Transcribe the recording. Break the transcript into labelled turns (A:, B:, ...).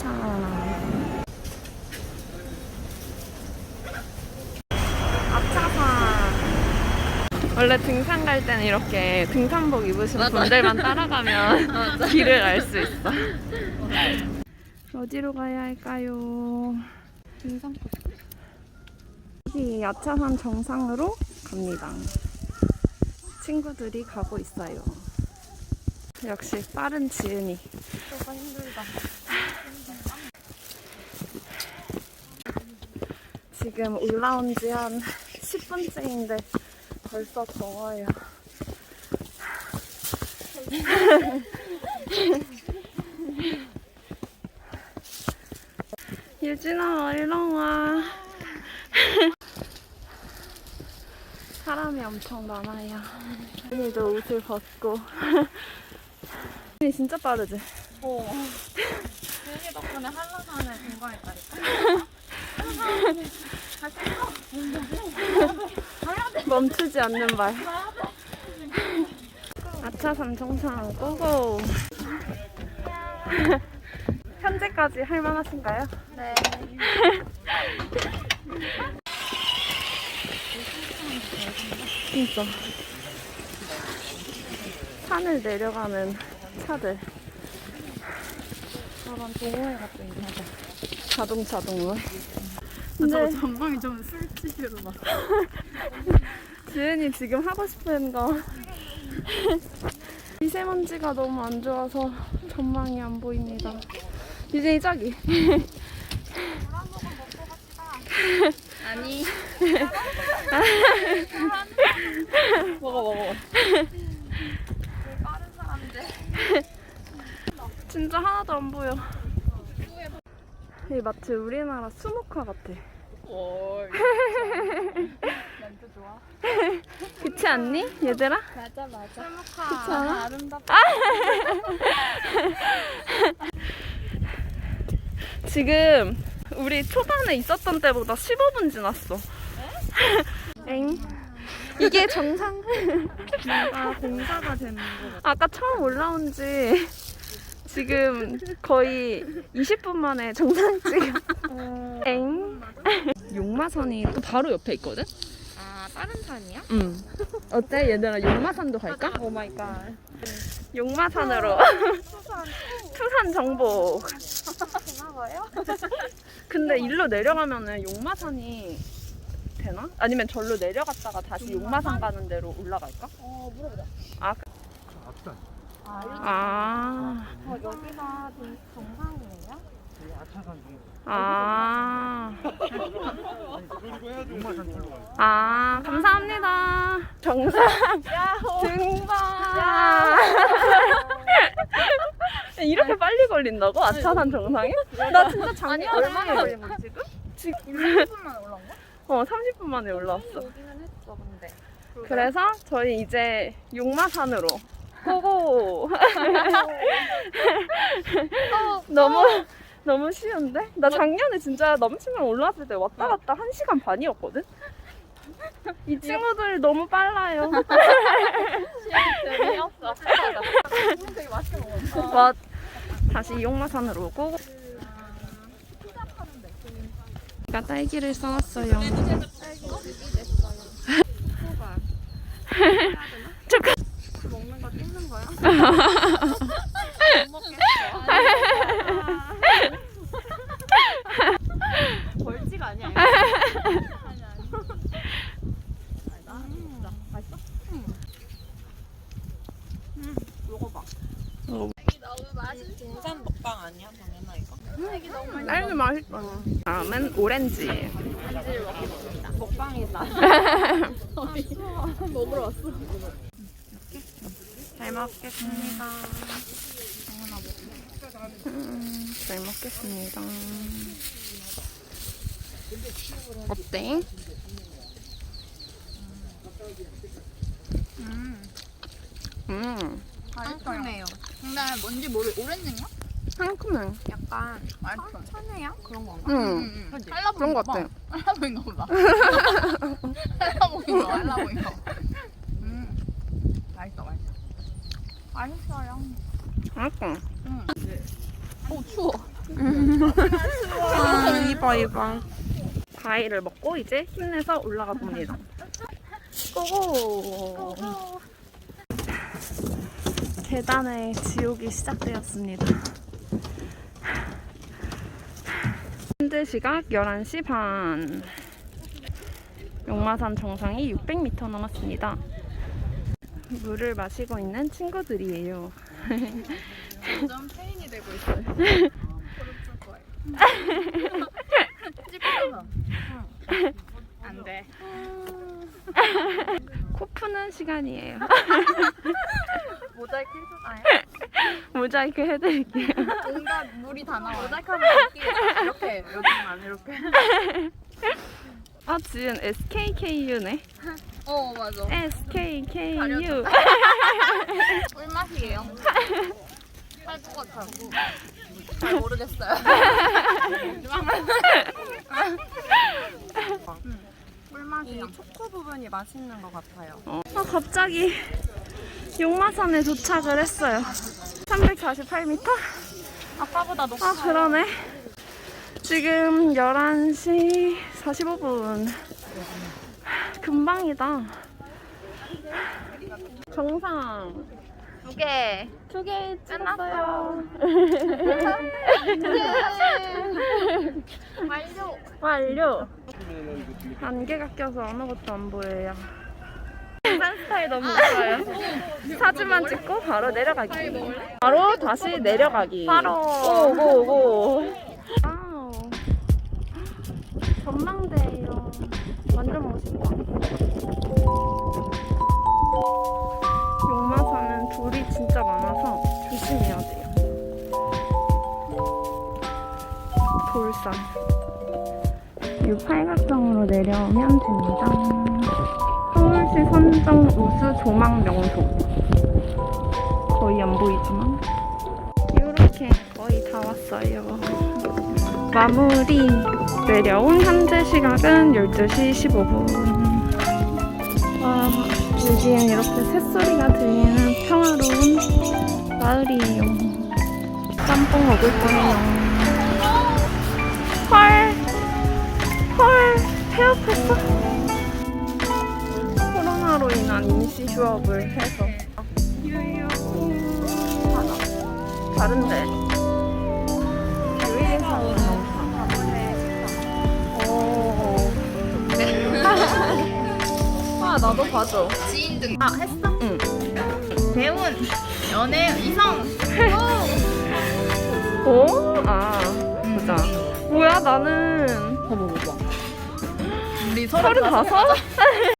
A: 도착. 앞차산. 원래 등산 갈 때는 이렇게 등산복 입으신 분들만 따라가면 길을 알 수 있어. 어디로 가야 할까요? 등산복. 여기 야차산 정상으로 갑니다. 친구들이 가고 있어요. 역시 빠른 지은이.
B: 너가 힘들다.
A: 지금 올라온 지 한 10분째인데 벌써 더워요. 유진아, 얼른 와. 사람이 엄청 많아요. 유진이도 옷을 벗고. 유진이 진짜 빠르지?
B: 어. 재현이 덕분에 한라산에 공부했다니까.
A: 멈추지 않는 말. 아차산 정상 고고. 현재까지 할 만하신가요?
B: 네.
A: 진짜. 산을 내려가는 차들.
B: 저런 동호회 같은 거 하자.
A: 자동차 동물.
B: 저
A: 근데
B: 전방이 좀 술집으로 막.
A: 지은이 지금 하고 싶은 거. 미세먼지가 너무 안 좋아서 전망이 안 보입니다. 이제 이 짝이.
B: 아니. 먹어 먹어. 빠른 사람들.
A: 진짜 하나도 안 보여. 이 마치 우리나라 수목화 같아.
B: 월. 멘트 좋아.
A: 그렇지 않니, 얘들아?
B: 맞아 맞아.
A: 그치. 않아?
B: 아름답다.
A: 지금 우리 초반에 있었던 때보다 15분 지났어. 엥? 이게 정상.
B: 아 공사가 되는 거.
A: 아까 처음 올라온 지 지금 거의 20분 만에 정상 찍어. 엥? 용마산이 또 바로 옆에 있거든?
B: 아 다른 산이야?
A: 응. 어때? 얘들아 용마산도 갈까?
B: 오 마이 갓.
A: 용마산으로. 투산 정복.
B: 고마워요.
A: 근데 일로 내려가면은 용마산이 되나? 아니면 절로 내려갔다가 다시 용마산 가는 데로 올라갈까?
B: 어 물어보자.
A: 아,
C: 앞산.
B: 아, 여기,
A: 아,
B: 어, 여기가 좀 정상이에요?
C: 아.
A: 아, 감사합니다. 정상 등반. 이렇게 빨리 걸린다고? 아차산 정상에? 나 진짜 작년에
B: 얼마나 걸린 거지 지금?
A: 지금
B: 1분만 올라온 거야?
A: 어 30분 만에 올라왔어.
B: 오기는 했어 근데.
A: 그래서 저희 이제 용마산으로 고고. 너무 너무 쉬운데? 나 작년에 진짜 남친이랑 올라왔을 때 왔다 갔다 한 시간 반이었거든. 이 친구들 너무 빨라요.
B: 재미없어. 되게 맛있게 먹었어.
A: 와, 다시 용마산으로 오고. 제가 딸기를 써놨어요. 축하.
B: 먹는 거 찍는 거야? 못 먹겠어. 벌칙 아니야? 이거? 아니 아니. 맛있다. 맛있어? 응. 응. 먹어봐.
A: 어.
B: 애기 너무 맛있어. 등산 먹방 아니야, 당연하 이거? 애기 너무 맛있어.
A: 딸기 맛있다. 다음은 오렌지.
B: 먹방이다. 먹으러 왔어.
A: 잘 먹겠습니다. 음, 잘 먹겠습니다. 어때?
B: 음,
A: 음,
B: 상큼해요. 근데 뭔지 모르 오렌지인가?
A: 상큼해.
B: 약간 맛있어. 천혜야? 그런 건가?
A: 응.
B: 할라
A: 그런 것 같아.
B: 할라 보인가 보다. 할라 보인가? 할라 보인가? 음, 맛있어, 맛있어. 맛있어요.
A: 맛있어.
B: 음. 오, 추워.
A: 아, 이봐 이봐. 과일을 먹고 이제 힘내서 올라가 봅니다. 고고. 계단의 지옥이 시작되었습니다. 현재 시각 11시 반. 용마산 정상이 600m 남았습니다. 물을 마시고 있는 친구들이에요.
B: 점점 페인이 되고 있어요. 찝혀서. 안 돼.
A: 코 푸는 시간이에요.
B: 모자이크 해주나요?
A: 모자이크 해드릴게요.
B: 온갖 물이 다 나와. 모자이크 하면 이렇게 여기만 이렇게.
A: 아, 지은 SKKU네.
B: 어 맞아.
A: SKKU.
B: 꿀맛이에요. 할것 같아고. 잘 모르겠어요. 꿀맛이야.
D: 초코 부분이 맛있는 것 같아요.
A: 아, 갑자기 용마산에 도착을 했어요. 348m?
D: 아까보다 높
A: 아, 그러네. 지금 11시 45분. 금방이다. 정상
B: 두 개.
A: 두 개 찍었어요.
B: 완료.
A: 완료. 안개가 껴서 아무것도 안 보여요. 스타일 너무 웃어요. 사진만 찍고 바로 내려가기. 바로 다시 내려가기.
D: 바로.
A: 오고고. 와우. 전망대예요. 완전 멋있다. 용마산은 돌이 진짜 많아서 조심해야 돼요. 돌산. 이 팔각정으로 내려오면 됩니다. 서울시 선정 우수 조망 명소. 거의 안 보이지만. 이렇게 거의 다 왔어요. 마무리. 내려온 현재 시각은 12시 15분. 와, 여기엔 이렇게 새소리가 들리는 평화로운 마을이에요. 짬뽕 먹을 거예요. 헐. 헐. 폐업했어? 인한 임시 휴업을 해서. 유유. 하나. 다른데. 영상. 오. 아, 나도 봐줘.
B: 지인 등. 아 했어?
A: 응.
B: 배운 연애 이성.
A: 오? 아, 보자. 뭐야, 나는.
B: 우리
A: 서른 다섯?